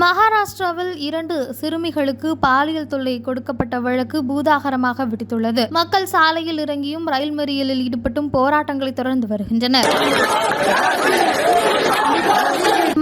மகாராஷ்டிராவில் இரண்டு சிறுமிகளுக்கு பாலியல் தொல்லை கொடுக்கப்பட்ட வழக்கு பூதாகரமாக வெடித்துள்ளது. மக்கள் சாலையில் இறங்கியும் ரயில் மறியலில் ஈடுபட்டும் போராட்டங்களை தொடர்ந்து வருகின்றனர்.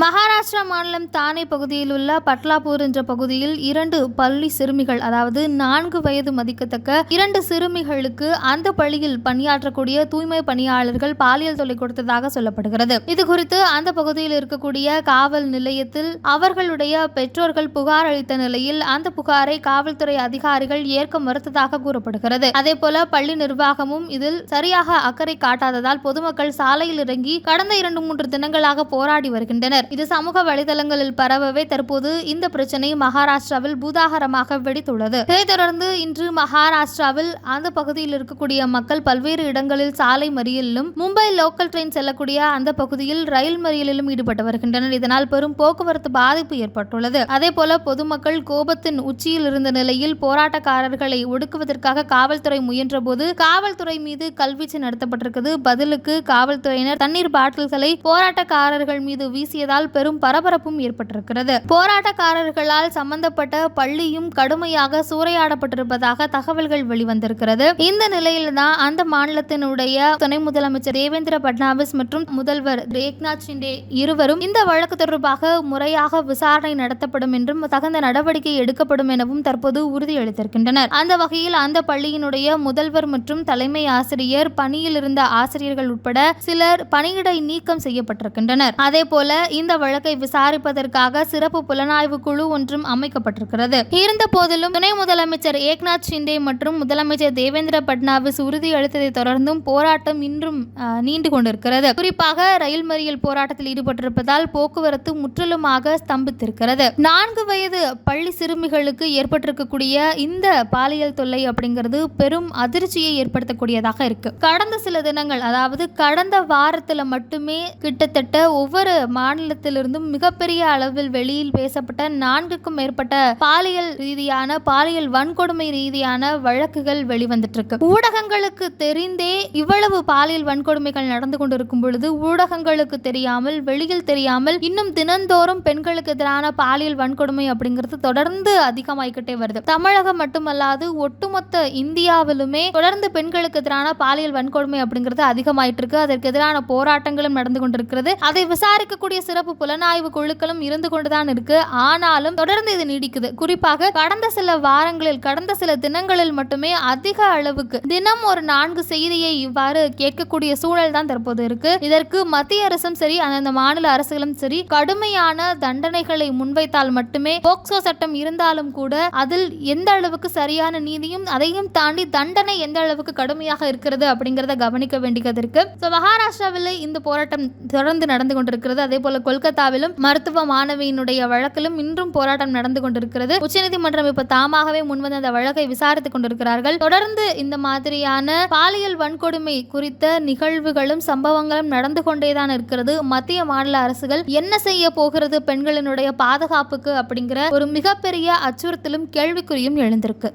மகாராஷ்டிரா மாநிலம் தானே பகுதியில் உள்ள பட்லாபூர் என்ற பகுதியில் இரண்டு பள்ளி சிறுமிகள் அதாவது நான்கு வயது மதிக்கத்தக்க இரண்டு சிறுமிகளுக்கு அந்த பள்ளியில் பணியாற்றக்கூடிய தூய்மை பணியாளர்கள் பாலியல் தொல்லை கொடுத்ததாக சொல்லப்படுகிறது. இது குறித்து அந்த பகுதியில் இருக்கக்கூடிய காவல் நிலையத்தில் அவர்களுடைய பெற்றோர்கள் புகார் அளித்த நிலையில் அந்த புகாரை காவல்துறை அதிகாரிகள் ஏற்க மறுத்ததாக கூறப்படுகிறது. அதே போல பள்ளி நிர்வாகமும் இதில் சரியாக அக்கறை காட்டாததால் பொதுமக்கள் சாலையில் இறங்கி கடந்த இரண்டு மூன்று தினங்களாக போராடி வருகின்றனர். இது சமூக வலைதளங்களில் பரவவே தற்போது இந்த பிரச்சனை மகாராஷ்டிராவில் பூதாகரமாக வெடித்துள்ளது. இதைத் தொடர்ந்து இன்று மகாராஷ்டிராவில் அந்த பகுதியில் இருக்கக்கூடிய மக்கள் பல்வேறு இடங்களில் சாலை மறியலிலும் மும்பை லோக்கல் ட்ரெயின் செல்லக்கூடிய அந்த பகுதியில் ரயில் மறியலிலும் ஈடுபட்டு வருகின்றனர். இதனால் பெரும் போக்குவரத்து பாதிப்பு ஏற்பட்டுள்ளது. அதே போல பொதுமக்கள் கோபத்தின் உச்சியில் இருந்த நிலையில் போராட்டக்காரர்களை ஒடுக்குவதற்காக காவல்துறை முயன்றபோது காவல்துறை மீது கல்வீச்சு நடத்தப்பட்டிருக்கிறது. பதிலுக்கு காவல்துறையினர் தண்ணீர் பாட்டில்களை போராட்டக்காரர்கள் மீது வீசியதால் பெரும் பரபரப்பும் ஏற்பட்டிருக்கிறது. போராட்டக்காரர்களால் சம்பந்தப்பட்ட பள்ளியும் கடுமையாக சூறையாடப்பட்டிருப்பதாக தகவல்கள் வெளிவந்திருக்கிறது. இந்த நிலையில்தான் அந்த மாநிலத்தினுடைய துணை முதலமைச்சர் தேவேந்திர பட்னாவிஸ் மற்றும் முதல்வர் ரேக்நாத் ஷிண்டே இருவரும் இந்த வழக்கு தொடர்பாக முறையாக விசாரணை நடத்தப்படும் என்றும் தகுந்த நடவடிக்கை எடுக்கப்படும் எனவும் தற்போது உறுதியளித்திருக்கின்றனர். அந்த வகையில் அந்த பள்ளியினுடைய முதல்வர் மற்றும் தலைமை ஆசிரியர் பணியில் இருந்த ஆசிரியர்கள் உட்பட சிலர் பணியிடை நீக்கம் செய்யப்பட்டிருக்கின்றனர். அதே போல இந்த வழக்கை விசாரிப்பதற்காக சிறப்பு புலனாய்வு குழு ஒன்றும் அமைக்கப்பட்டிருக்கிறது. இருந்த போதிலும் துணை முதலமைச்சர் ஏக்நாத் ஷிண்டே மற்றும் முதலமைச்சர் தேவேந்திர பட்னாவிஸ் உறுதியளித்ததை தொடர்ந்தும் போராட்டம் இன்றும் நீண்டு கொண்டிருக்கிறது. குறிப்பாக ரயில் மறியல் போராட்டத்தில் ஈடுபட்டிருப்பதால் போக்குவரத்து முற்றிலுமாக ஸ்தம்பித்திருக்கிறது. நான்கு வயது பள்ளி சிறுமிகளுக்கு ஏற்பட்டிருக்கக்கூடிய இந்த பாலியல் தொல்லை அப்படிங்கிறது பெரும் அதிர்ச்சியை ஏற்படுத்தக்கூடியதாக இருக்கு. கடந்த சில தினங்கள் அதாவது கடந்த வாரத்தில் மட்டுமே கிட்டத்தட்ட ஒவ்வொரு மாநில மாநிலத்திலிருந்தும் மிகப்பெரிய அளவில் வெளியில் பேசப்பட்ட நான்குக்கும் மேற்பட்ட பாலியல் ரீதியான பாலியல் வன்கொடுமை ரீதியான வழக்குகள் வெளிவந்துட்டு இருக்கு ஊடகங்களுக்கு தெரிந்தே இவ்வளவு பாலியல் வன்கொடுமைகள் நடந்து கொண்டிருக்கும் பொழுது ஊடகங்களுக்கு தெரியாமல் வெளியில் தெரியாமல் இன்னும் தினந்தோறும் பெண்களுக்கு எதிரான பாலியல் வன்கொடுமை அப்படிங்கிறது தொடர்ந்து அதிகமாயிக்கிட்டே வருது. தமிழகம் மட்டுமல்லாது ஒட்டுமொத்த இந்தியாவிலுமே தொடர்ந்து பெண்களுக்கு எதிரான பாலியல் வன்கொடுமை அப்படிங்கிறது அதிகமாயிட்டு இருக்கு அதற்கு எதிரான போராட்டங்களும் நடந்து கொண்டிருக்கிறது. அதை விசாரிக்கக்கூடிய சிறப்பு புலனாய்வு குழுக்களும் இருந்து கொண்டுதான் இருக்கு. ஆனாலும் தொடர்ந்து இது நீடிக்குது. குறிப்பாக கடந்த சில வாரங்களில் கடந்த சில தினங்களில் மட்டுமே அதிக அளவுக்கு தினம் ஒரு நான்கு செய்தியை இவ்வாறு கேட்கக்கூடிய சூழல் தான் தற்போது இருக்கு. இதற்கு மத்திய அரசும் சரி அந்தந்த மாநில அரசுகளும் சரி கடுமையான தண்டனைகளை முன்வைத்தால் மட்டுமே போக்சோ சட்டம் இருந்தாலும் கூட அதில் எந்த அளவுக்கு சரியான நீதியும் அதையும் தாண்டி தண்டனை எந்த அளவுக்கு கடுமையாக இருக்கிறது அப்படிங்கிறத கவனிக்க வேண்டியது இருக்கு. ஸோ மகாராஷ்டிராவில் இந்த போராட்டம் தொடர்ந்து நடந்து கொண்டிருக்கிறது. அதே போல கொல்கத்தாவிலும் மருத்துவ மாணவியினுடைய வழக்கிலும் இன்றும் போராட்டம் நடந்து கொண்டிருக்கிறது. உச்சநீதிமன்றம் இப்ப தாமாகவே முன்வந்து அந்த வழக்கை விசாரித்துக் கொண்டிருக்கிறார்கள். தொடர்ந்து இந்த மாதிரியான பாலியல் வன்கொடுமை குறித்த நிகழ்வுகளும் சம்பவங்களும் நடந்து கொண்டேதான் இருக்கிறது. மத்திய மாநில அரசுகள் என்ன செய்ய போகிறது பெண்களினுடைய பாதுகாப்புக்கு அப்படிங்கிற ஒரு மிகப்பெரிய அச்சுறுத்தலும் கேள்விக்குறியும் எழுந்திருக்கு.